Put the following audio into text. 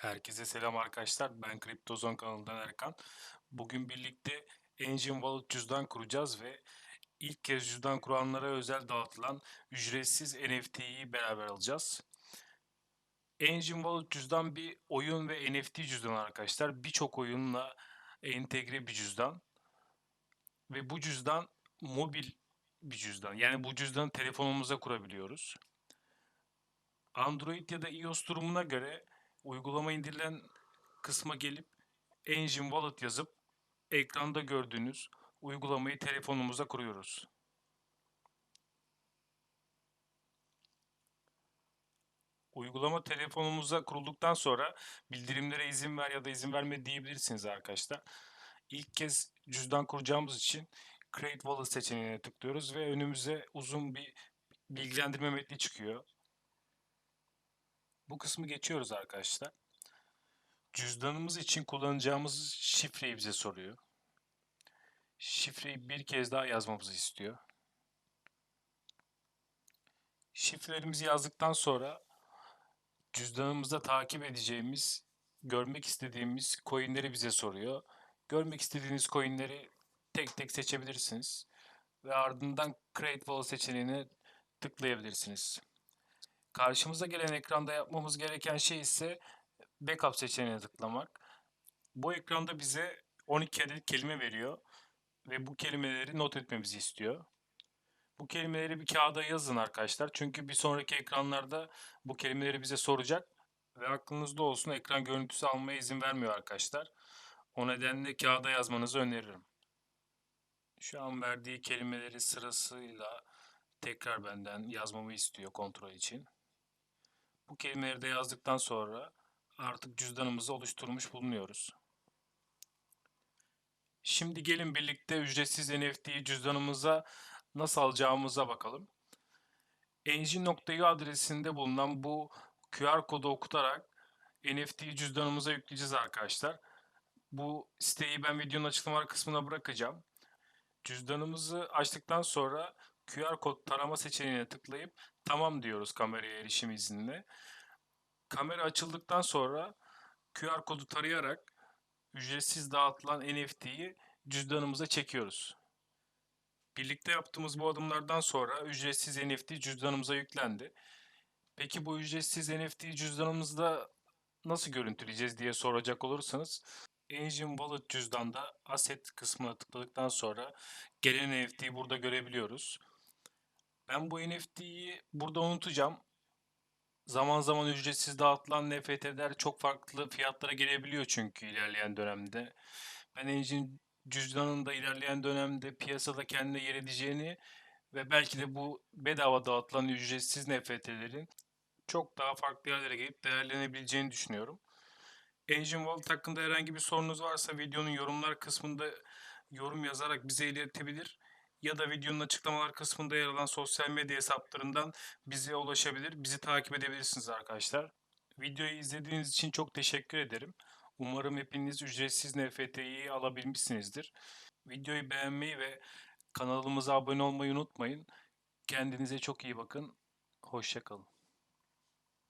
Herkese selam arkadaşlar. Ben Kriptozon kanalından Erkan. Bugün birlikte Engine Wallet cüzdan kuracağız ve ilk kez cüzdan kuranlara özel dağıtılan ücretsiz NFT'yi beraber alacağız. Engine Wallet cüzdan bir oyun ve NFT cüzdan arkadaşlar. Birçok oyunla entegre bir cüzdan. Ve bu cüzdan mobil bir cüzdan. Yani bu cüzdanı telefonumuza kurabiliyoruz. Android ya da iOS durumuna göre uygulama indirilen kısma gelip Engine Wallet yazıp ekranda gördüğünüz uygulamayı telefonumuza kuruyoruz. Uygulama telefonumuza kurulduktan sonra bildirimlere izin ver ya da izin verme diyebilirsiniz arkadaşlar. İlk kez cüzdan kuracağımız için Create Wallet seçeneğine tıklıyoruz ve önümüze uzun bir bilgilendirme metni çıkıyor. Bu kısmı geçiyoruz arkadaşlar. Cüzdanımız için kullanacağımız şifreyi bize soruyor. Şifreyi bir kez daha yazmamızı istiyor. Şifrelerimizi yazdıktan sonra cüzdanımızda takip edeceğimiz, görmek istediğimiz coinleri bize soruyor. Görmek istediğiniz coinleri tek tek seçebilirsiniz ve ardından Create Wallet seçeneğine tıklayabilirsiniz. Karşımıza gelen ekranda yapmamız gereken şey ise backup seçeneğine tıklamak. Bu ekranda bize 12 adet kelime veriyor ve bu kelimeleri not etmemizi istiyor. Bu kelimeleri bir kağıda yazın arkadaşlar. Çünkü bir sonraki ekranlarda bu kelimeleri bize soracak ve aklınızda olsun ekran görüntüsü almaya izin vermiyor arkadaşlar. O nedenle kağıda yazmanızı öneririm. Şu an verdiği kelimeleri sırasıyla tekrar benden yazmamı istiyor kontrol için. Bu kelimeleri de yazdıktan sonra artık cüzdanımızı oluşturmuş bulunuyoruz. Şimdi gelin birlikte ücretsiz NFT'yi cüzdanımıza nasıl alacağımıza bakalım. Engine.io adresinde bulunan bu QR kodu okutarak NFT'yi cüzdanımıza yükleyeceğiz arkadaşlar. Bu siteyi ben videonun açıklama kısmına bırakacağım. Cüzdanımızı açtıktan sonra QR kod tarama seçeneğine tıklayıp tamam diyoruz kameraya erişim iznine. Kamera açıldıktan sonra QR kodu tarayarak ücretsiz dağıtılan NFT'yi cüzdanımıza çekiyoruz. Birlikte yaptığımız bu adımlardan sonra ücretsiz NFT cüzdanımıza yüklendi. Peki bu ücretsiz NFT cüzdanımızda nasıl görüntüleyeceğiz diye soracak olursanız Engine Wallet cüzdanda Asset kısmına tıkladıktan sonra gelen NFT'yi burada görebiliyoruz. Ben bu NFT'yi burada unutacağım. Zaman zaman ücretsiz dağıtılan NFT'ler çok farklı fiyatlara gelebiliyor çünkü ilerleyen dönemde. Ben Engine cüzdanın da ilerleyen dönemde piyasada kendine yer edeceğini ve belki de bu bedava dağıtılan ücretsiz NFT'lerin çok daha farklı yerlere gelip değerlenebileceğini düşünüyorum. Engine Wallet hakkında herhangi bir sorunuz varsa videonun yorumlar kısmında yorum yazarak bize iletebilir ya da videonun açıklamalar kısmında yer alan sosyal medya hesaplarından bize ulaşabilir, bizi takip edebilirsiniz arkadaşlar. Videoyu izlediğiniz için çok teşekkür ederim. Umarım hepiniz ücretsiz NFT'yi alabilmişsinizdir. Videoyu beğenmeyi ve kanalımıza abone olmayı unutmayın. Kendinize çok iyi bakın. Hoşçakalın.